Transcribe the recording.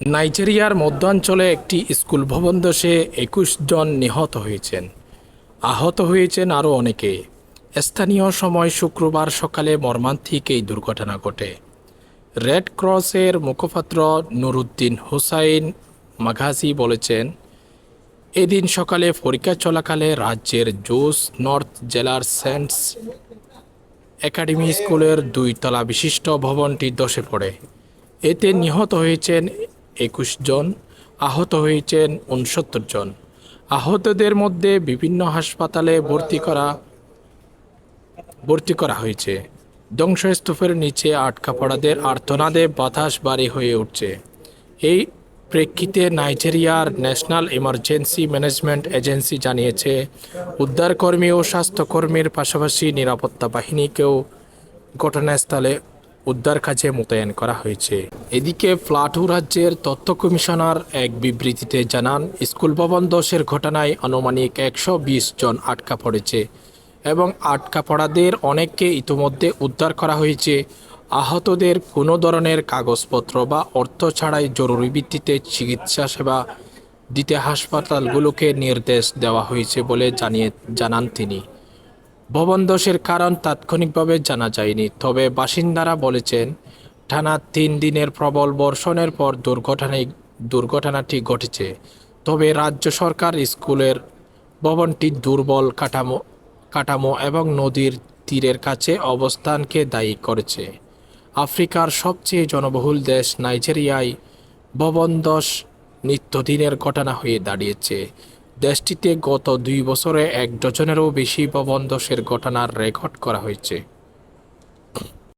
নাইজেরিয়ার মধ্যাঞ্চলে একটি স্কুল ভবন ধসে একুশ জন নিহত হয়েছেন। আহত হয়েছেন আরও অনেকে। স্থানীয় সময় শুক্রবার সকালে মর্মান্তিক এই দুর্ঘটনা ঘটে। রেড ক্রসের মুখপাত্র নুরুদ্দিন হুসাইন মাঘাজি বলেছেন, এদিন সকালে পরীক্ষা চলাকালে রাজ্যের জোস নর্থ জেলার সেন্টস একাডেমি স্কুলের দুই তলা বিশিষ্ট ভবনটি ধসে পড়ে। এতে নিহত হয়েছেন একুশ জন, আহত হয়েছেন উনসত্তর জন। আহতদের মধ্যে বিভিন্ন হাসপাতালে ভর্তি করা ভর্তি করা হয়েছে। ধ্বংসস্তূপের নিচে আটকা পড়াদের আর্তনাদে বাতাস বাড়ি হয়ে উঠছে। এই প্রেক্ষিতে নাইজেরিয়ার ন্যাশনাল ইমার্জেন্সি ম্যানেজমেন্ট এজেন্সি জানিয়েছে, উদ্ধারকর্মী ও স্বাস্থ্যকর্মীর পাশাপাশি নিরাপত্তা বাহিনীকেও ঘটনাস্থলে উদ্ধার কাজে মোতায়েন করা হয়েছে। এদিকে প্লাটু রাজ্যের তথ্য কমিশনার এক বিবৃতিতে জানান, স্কুল ভবন দোষের ঘটনায় আনুমানিক একশো বিশ জন আটকা পড়েছে এবং আটকা পড়াদের অনেককে ইতোমধ্যে উদ্ধার করা হয়েছে। আহতদের কোনো ধরনের কাগজপত্র বা অর্থ ছাড়াই জরুরি ভিত্তিতে চিকিৎসা সেবা দিতে হাসপাতালগুলোকে নির্দেশ দেওয়া হয়েছে বলে জানিয়ে, জানান তিনি। ভবন ধসের কারণ তাৎক্ষণিকভাবে জানা যায়নি। তবে বাসিন্দারা বলেছেন, টানা তিন দিনের প্রবল বর্ষণের পর দুর্ঘটনায় দুর্ঘটনাটি ঘটেছে। তবে রাজ্য সরকার স্কুলের ভবনটি দুর্বল কাঠামো কাঠামো এবং নদীর তীরের কাছে অবস্থানকে দায়ী করেছে। আফ্রিকার সবচেয়ে জনবহুল দেশ নাইজেরিয়ায় ভবন ধস নিত্যদিনের ঘটনা হয়ে দাঁড়িয়েছে। দেশটিতে গত দুই বছরে এক ডজনেরও বেশি ভবন ধসের ঘটনার রেকর্ড করা হয়েছে।